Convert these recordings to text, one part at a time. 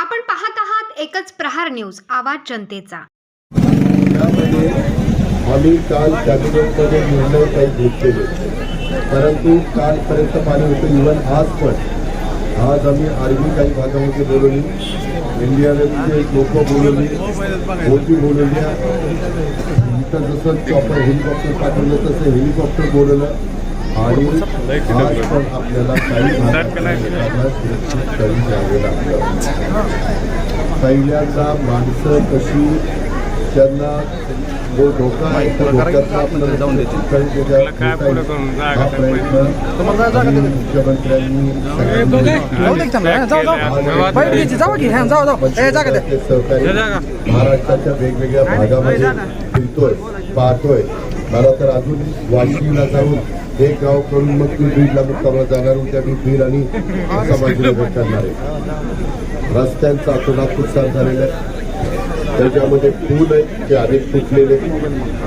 आपण पाहत आहात एकच प्रहार न्यूज आवाज जनतेचा. त्यामध्ये आम्ही काल कॅबिनेटमध्ये निर्णय काही घेतलेले. परंतु कालपर्यंत पाणी होतं इव्हन आज पण. आज आम्ही आर्मी काही भागामध्ये बोलवली. इंडियनचे लोक बोलवली. बोटी बोलवल्या. इथं जसं चॉपर हेलिकॉप्टर पाठवलं तसं हेलिकॉप्टर बोलवलं. आणि आज पण आपल्याला काही सुरक्षित करून पहिल्यांदा माणसं कशी त्यांना जो धोका आहे त्या धोक्यातनं आपल्याला जाऊन प्रयत्न मुख्यमंत्र्यांनी हा, हा सहकारी महाराष्ट्राच्या वेगवेगळ्या भागामध्ये फिरतोय पाहतोय. मला तर अजून वाशिमला जाऊन एक गाव करून मग ती बीडला मुक्कामला जाणार उद्या मी बीड आणि समाजनगर करणार आहे. रस्त्यांचा अतोनात नुकसान झालेलं आहे. त्याच्यामध्ये पूल आहेत ते अनेक फुटलेले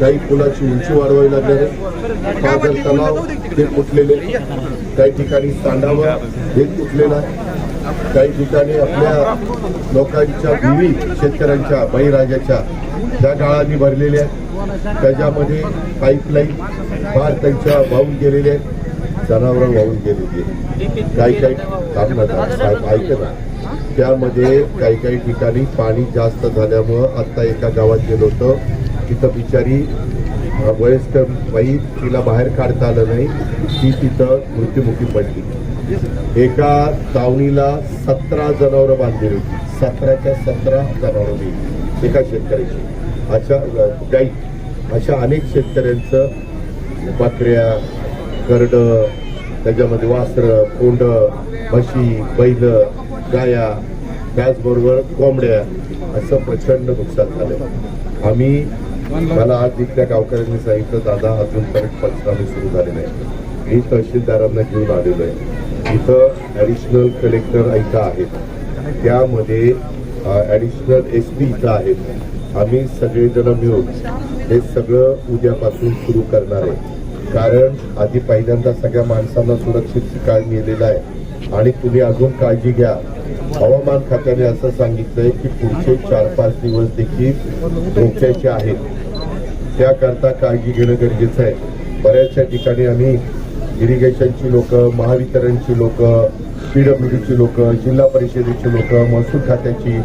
काही पुलाची उंची वाढवावी लागणार आहे. पाझर तलाव ते फुटलेले काही ठिकाणी सांडावं हे फुटलेला आहे. काही ठिकाणी आपल्या लोकांच्या भूमी शेतकऱ्यांच्या बळीराजाच्या त्या गाळांनी भरलेल्या आहेत. त्याच्यामध्ये पाईपलाईन फार त्यांच्या वाहून गेलेल्या आहेत. जनावरं वाहून गेलेली आहेत. काही काही काम साहेब ना. त्यामध्ये काही काही ठिकाणी पाणी जास्त झाल्यामुळं आत्ता एका गावात गेलो होतो. तिथं बिचारी वयस्कर बाई तिला बाहेर काढता आलं नाही. ती तिथं मृत्युमुखी पडली. एका दावणीला सतरा जनावरं बांधली होती. सतराच्या सतरा जनावरं मेली एका शेतकऱ्याची. अशा गाई. अशा अनेक शेतकऱ्यांचं बकऱ्या करड त्याच्यामध्ये वासरं कोंड म्हशी बैल गाया त्याचबरोबर कोंबड्या असं प्रचंड नुकसान झालं आम्ही मला आज इथल्या गावकऱ्यांनी सांगितलं दादा अजूनपर्यंत पंचनामे सुरू झाले नाही मी तहसीलदारांना घेऊन आलेलो आहे. इथं ॲडिशनल कलेक्टर इथं आहेत. त्यामध्ये ॲडिशनल एस पी इथं आहेत. आम्ही सगळेजण मिळून हे सगळं उद्यापासून सुरू करणार आहे. कारण आधी पहिल्यांदा सगळ्या माणसांना सुरक्षित ठिकाण गेलेलं आहे. आणि तुम्ही अजून काळजी घ्या. हवामान खात्याने असं सांगितलंय की पुढचे चार पाच दिवस देखील धोक्याचे आहेत. त्याकरता काळजी घेणं गरजेचं आहे. बऱ्याचशा ठिकाणी आम्ही इरिगेशनची लोक महावितरणची लोक पीडब्ल्यूडीची लोक जिल्हा परिषदेची लोक महसूल खात्याची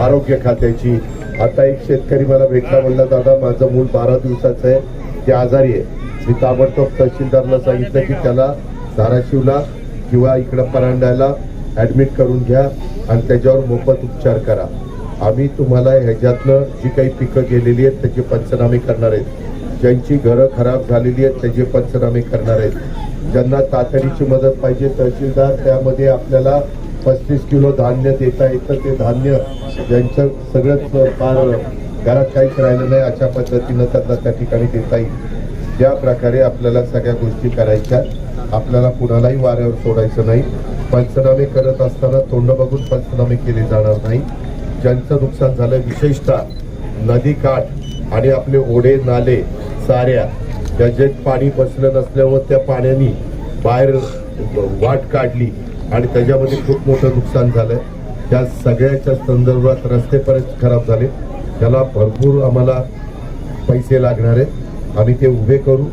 आरोग्य खात्याची. आता एक शेतकरी मला भेटला म्हणला दादा माझं मूल बारा दिवसाचं आहे ते आजारी आहे. मी ताबडतोब तहसीलदारला सांगितलं की त्याला धाराशिवला किंवा इकडं परांड्याला ऍडमिट करून घ्या आणि त्याच्यावर मोफत उपचार करा. आम्ही तुम्हाला ह्याच्यातनं जी काही पिकं गेलेली आहेत त्याचे पंचनामे करणार आहेत. ज्यांची घरं खराब झालेली आहेत त्याचे पंचनामे करणार आहेत. ज्यांना तातडीची मदत पाहिजे तहसीलदार त्यामध्ये आपल्याला पस्तीस किलो धान्य देता येतं ते धान्य ज्यांचं सगळंच फार घरात काहीच राहिलं नाही अशा पद्धतीनं त्यांना त्या ठिकाणी देता येईल. ज्या प्रकारे आपल्याला सगळ्या गोष्टी करायच्या आपल्याला कुणालाही वाऱ्यावर सोडायचं नाही. पंचनामे करत असताना तोंड बघून पंचनामे केले जाणार नाही. ज्यांचं नुकसान झालं विशेषतः नदी काठ आणि आपले ओढे नाले साऱ्या ज्याच्यात पाणी पसरत नसल्यामुळे त्या पाण्याने बाहेर वाट काढली आणि त्याच्यामध्ये खूप मोठं नुकसान झालंय. त्या सगळ्याच्या संदर्भात रस्ते परत खराब झाले. त्याला भरपूर आम्हाला पैसे लागणार आहेत. आम्ही ते उभे करू.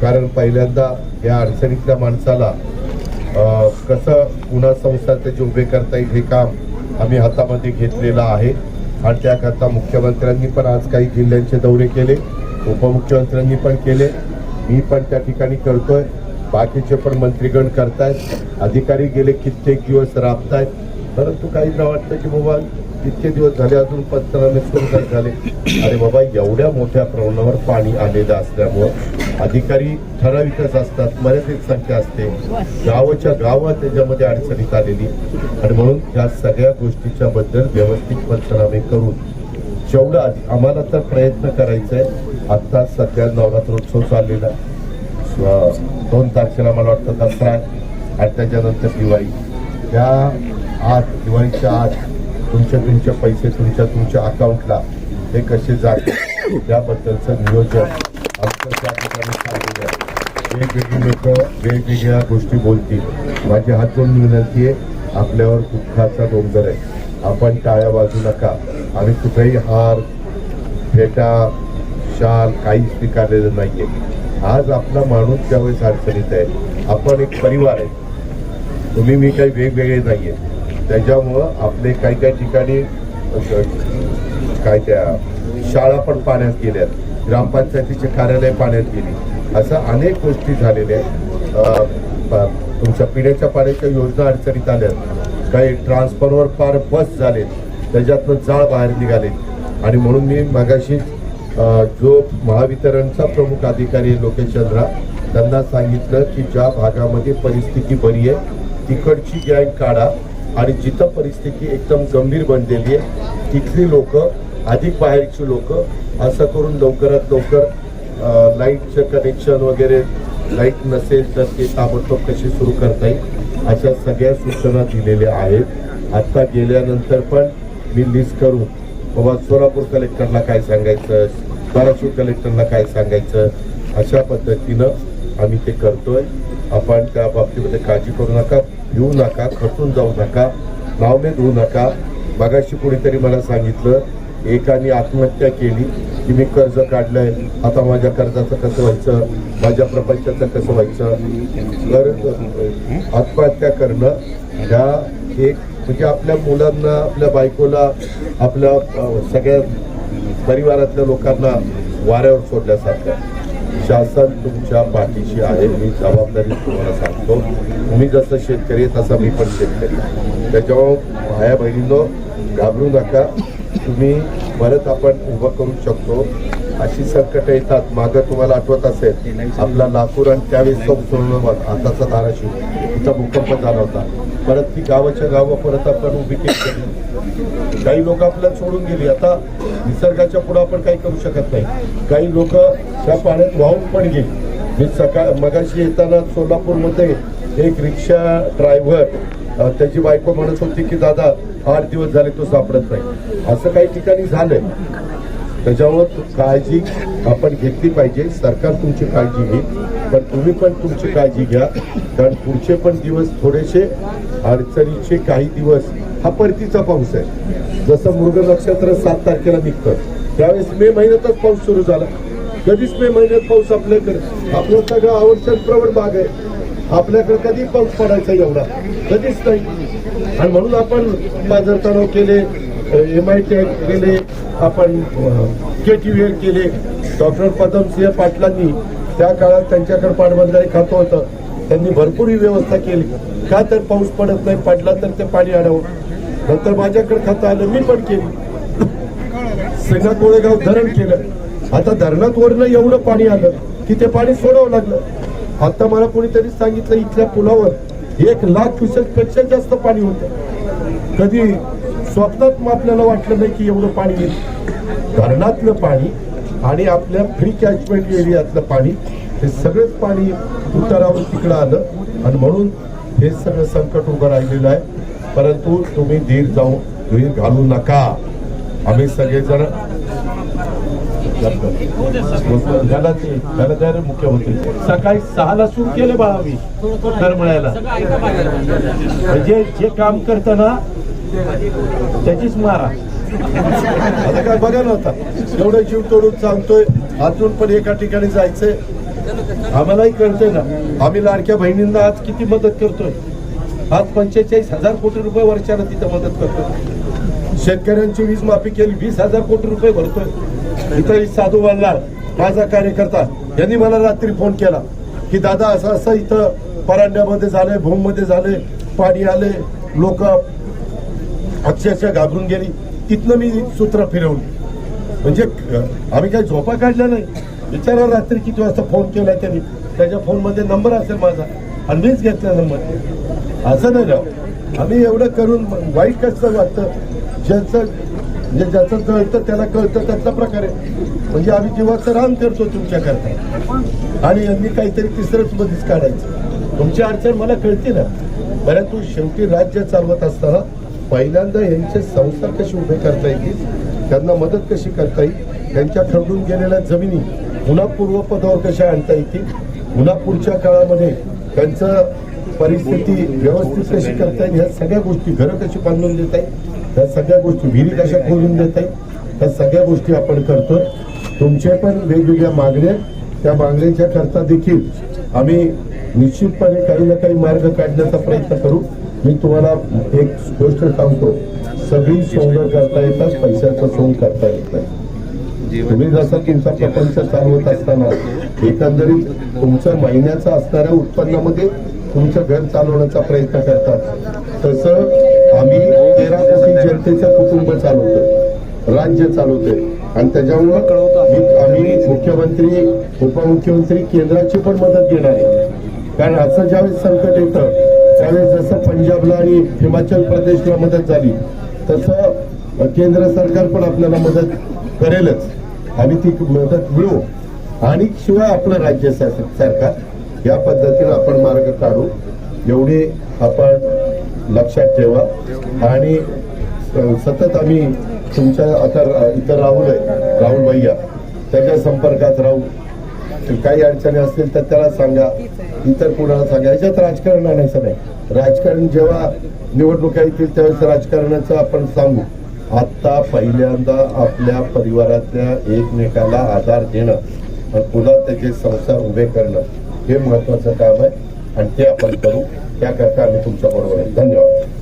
कारण पहिल्यांदा या अडचणीतल्या माणसाला कसं पुन्हा संसार त्याचे उभे करता येईल हे काम आम्ही हातामध्ये घेतलेलं आहे. आणि त्याकरता मुख्यमंत्र्यांनी पण आज काही जिल्ह्यांचे दौरे केले. उपमुख्यमंत्र्यांनी पण केले. मी पण त्या ठिकाणी करतोय. बाकीचे पण मंत्रीगण करतायत. अधिकारी गेले कित्येक दिवस राबतायत. परंतु काहींना वाटतं की बाबा इतके दिवस झाले अजून पंचनामे सुरू नाही झाले. अरे बाबा एवढ्या मोठ्या प्रमाणावर पाणी आलेलं असल्यामुळं अधिकारी ठराविकच असतात. मर्यादित संख्या असते. गावाच्या गावात त्याच्यामध्ये अडचणीत आलेली. आणि म्हणून या सगळ्या गोष्टीच्या बद्दल व्यवस्थित पंचनामे करून जेवढं आम्हाला तर प्रयत्न करायचा आहे आत्ताच सध्या नवरात्रोत्सव चाललेला आहे. दोन तारखेला मला वाटतं दसरा आणि त्याच्यानंतर दिवाळी. त्या आत दिवाळीच्या आत तुमचे तुमचे पैसे तुमच्या तुमच्या अकाउंटला हे कसे जाते त्याबद्दलचं नियोजन आमचं त्या ठिकाणी चाललेलं आहे. वेगवेगळी लोक वेगवेगळ्या गोष्टी बोलतील. माझी हात जोडून विनंती आहे आपल्यावर दुःखाचा डोंगर आहे. आपण टाळ्या वाजू नका. आणि कुठेही हार फेटा शाल काही स्वीकारलेलं नाहीये. आज आपला माणूस त्यावेळेस अडचणीत आहे आपण एक परिवार आहे. तुम्ही मी काही वेगवेगळे नाहीये. त्याच्यामुळं आपले काही काही ठिकाणी काय त्या शाळा पण पाण्यात गेल्यात ग्रामपंचायतीचे कार्यालय पाण्यात गेली. असं अनेक गोष्टी झालेल्या आहेत. तुमच्या पिण्याच्या पाण्याच्या योजना अडचणीत आल्यात काही ट्रान्सफॉर्मर पार बस झालेत. त्याच्यातनं जाळ बाहेर निघाले आणि म्हणून मी मगाशीच जो महावितरणचा प्रमुख अधिकारी आहे लोकेश चंद्रा त्यांना सांगितलं की ज्या भागामध्ये परिस्थिती बरी आहे तिकडची गँग काढा आणि जिथं परिस्थिती एकदम गंभीर बनलेली आहे तिथली लोक अधिक बाहेरची लोक असं करून लवकरात लवकर लाईटचं कनेक्शन वगैरे लाइट नसेल तर ते ताबडतोब कसे सुरू करता येईल अशा सगळ्या सूचना दिलेल्या आहेत. आत्ता गेल्यानंतर पण मी लिस्ट करून बाबा सोलापूर कलेक्टरला काय सांगायचं? धाराशिव कलेक्टरला काय सांगायचं? अशा पद्धतीनं आम्ही ते करतोय. आपण त्या बाबतीमध्ये काळजी करू नका भिवू नका खचून जाऊ नका नावमेद होऊ नका. मगाशी कुणीतरी मला सांगितलं एकाने आत्महत्या केली की मी कर्ज काढलंय. आता माझ्या कर्जाचं कसं व्हायचं? माझ्या प्रपंचाचं कसं व्हायचं? तर आत्महत्या करणं ह्या एक म्हणजे आपल्या मुलांना आपल्या बायकोला आपल्या सगळ्या परिवारातल्या लोकांना वाऱ्यावर सोडल्यासारखं शासन तुमच्या पाठीशी आहे मी जबाबदारी तुम्हाला सांगतो. तुम्ही जसं शेतकरी आहे तसा मी पण शेतकरी त्याच्यामुळं भाया बहिणींनो घाबरू नका. तुम्ही परत आपण उभं करू शकतो. अशी संकट येतात मागं तुम्हाला आठवत असेल आपला लाकूर आणि त्यावेळेस तो सोडून आताचा धाराशिव तिथं भूकंप झाला होता. परत ती गावाच्या गावं परत आपण उभी केली. काही लोक आपल्याला सोडून गेली. आता निसर्गाच्या पुढे आपण काही करू शकत नाही. काही लोक त्या पाण्यात वाहून पण गेली. मी सकाळ मगाशी येताना सोलापूरमध्ये एक रिक्षा ड्रायव्हर त्याची बायको म्हणत होती की दादा आठ दिवस झाले तो सापडत नाही. असं काही ठिकाणी झालंय. त्याच्यामुळं काळजी आपण घेतली पाहिजे. सरकार तुमची काळजी घेईल. पण तुम्ही पण तुमची काळजी घ्या. कारण पुढचे पण दिवस थोडेसे अडचणीचे काही दिवस हा परतीचा पाऊस आहे. जसं मृग नक्षत्र सात तारखेला निघतं. त्यावेळेस मे महिन्यातच पाऊस सुरू झाला. कधीच मे महिन्यात पाऊस आपल्याकडे. आपलं सगळं आवश्यक प्रवण भाग आहे. आपल्याकडे कधी पाऊस पडायचा एवढा? कधीच नाही. आणि म्हणून आपण बाजार तणाव केले. एम आय टी केले आपण के टी व्ही केले. डॉक्टर पदमसिंह पाटलांनी त्या काळात त्यांच्याकडे पाटबंधारे खातं होतं. त्यांनी भरपूर ही व्यवस्था केली. का तर पाऊस पडत नाही पाडला तर ते पाणी आणावं नंतर माझ्याकडे खातं आलं मी पण केली. सेना कोळेगाव धरण केलं. आता धरणात वरनं एवढं पाणी आलं की ते पाणी सोडावं लागलं. आता मला कोणीतरी सांगितलं इथल्या पुलावर एक लाख क्युसेकपेक्षा जास्त पाणी होतं. कधी स्वप्नात मग आपल्याला वाटलं नाही की एवढं पाणी येईल. धरणातलं पाणी आणि आपल्या फ्री कॅचमेंट एरियातलं पाणी हे सगळंच पाणी उतारावर तिकडं आलं. आणि म्हणून हे सगळं संकट उभं राहिलेलं आहे. परंतु तुम्ही धीर जाऊ धीर घालू नका. आम्ही सगळेजण ते मुख्यमंत्री. सकाळी सहाला सुरू केलं बाळा मी म्हणायला. म्हणजे जे काम करताना त्याचीच मारा. आता काय बघा नव्हता एवढं जीव तोडून सांगतोय. अजून पण एका ठिकाणी जायचंय. आम्हालाही कळतंय ना. आम्ही लाडक्या बहिणींना आज किती मदत करतोय. आज पंचेचाळीस हजार कोटी रुपये वर्षाला तिथं मदत करतोय. शेतकऱ्यांची वीज माफी केली वीस हजार कोटी रुपये भरतोय. इथं साधू वाल्लाळ माझा कार्यकर्ता यांनी मला रात्री फोन केला की दादा असं असं इथं परांड्यामध्ये झालंय भूममध्ये झाले पाणी आले लोक अक्षरशः घाबरून गेली. तिथनं मी सूत्र फिरवली. म्हणजे आम्ही काही झोपा काढल्या नाही. विचारा रात्री किती वाजता फोन केला त्यांनी. त्याच्या फोनमध्ये नंबर असेल माझा. आणि मीच घेतला नंबर असं नाही राव. आम्ही एवढं करून वाईट कसं वाटतं? ज्याचं म्हणजे ज्याचं कळतं त्याला कळतं त्यातला प्रकारे म्हणजे आम्ही जीवाचं रान करतो तुमच्याकरता. आणि यांनी काहीतरी तिसरंच मध्येच काढायचं. तुमची अडचण मला कळते ना. परंतु शेवटी राज्य चालवत असताना पहिल्यांदा यांचे संस्था कसे उभे करता येतील त्यांना मदत कशी करता येईल त्यांच्या खरडून गेलेल्या जमिनी पुन्हा पूर्वपदावर कशा आणता येतील पुन्हा पुढच्या काळामध्ये त्यांचं परिस्थिती व्यवस्थित कशी करता येईल ह्या सगळ्या गोष्टी घरं कशी बांधून देता येईल ह्या सगळ्या गोष्टी विहिरी कशा खोलून देता येईल ह्या सगळ्या गोष्टी आपण करतोय. तुमचे पण वेगवेगळ्या मागण्या त्या मागण्यांच्या करता देखील आम्ही निश्चितपणे काही ना काही मार्ग काढण्याचा प्रयत्न करू. मी तुम्हाला एक गोष्ट सांगतो. सगळी सोंग करता येतात पैशाचं सोंग करता येत नाही. तुम्ही जसं तुमचा प्रपंच चालवत असताना एकंदरीत तुमचं महिन्याचं असणाऱ्या उत्पन्नामध्ये तुमचं घर चालवण्याचा प्रयत्न करतात. तसं आम्ही तेरा कोटी जनतेचं कुटुंब चालवतो राज्य चालवतोय. आणि त्याच्यामुळं मी- आम्ही मुख्यमंत्री उपमुख्यमंत्री केंद्राची पण मदत घेणार आहे. कारण असं ज्यावेळेस संकट येतं त्यावेळेस जसं पंजाबला आणि हिमाचल प्रदेशला मदत झाली तसं केंद्र सरकार पण आपल्याला मदत करेलच. आम्ही ती मदत मिळू. आणि शिवाय आपलं राज्य सरकार या पद्धतीनं आपण मार्ग काढू. एवढी आपण लक्षात ठेवा. आणि सतत आम्ही तुमच्या आता रा- राहुल आहे राहुल भैया. त्याच्या संपर्कात राहू. काही अडचणी असतील तर त्याला सांगा. इतर कुणाला सांगा. याच्यात राजकारण आणायचं नाही. राजकारण जेव्हा निवडणुका येतील त्यावेळेस राजकारणाचं आपण सांगू. आता पहिल्यांदा आपल्या परिवारातल्या एकमेकाला आधार देणं आणि पुन्हा त्याचे संसार उभे करणं हे महत्वाचं काम आहे आणि ते आपण करू. त्याकरता आम्ही तुमच्या बरोबर आहे. धन्यवाद.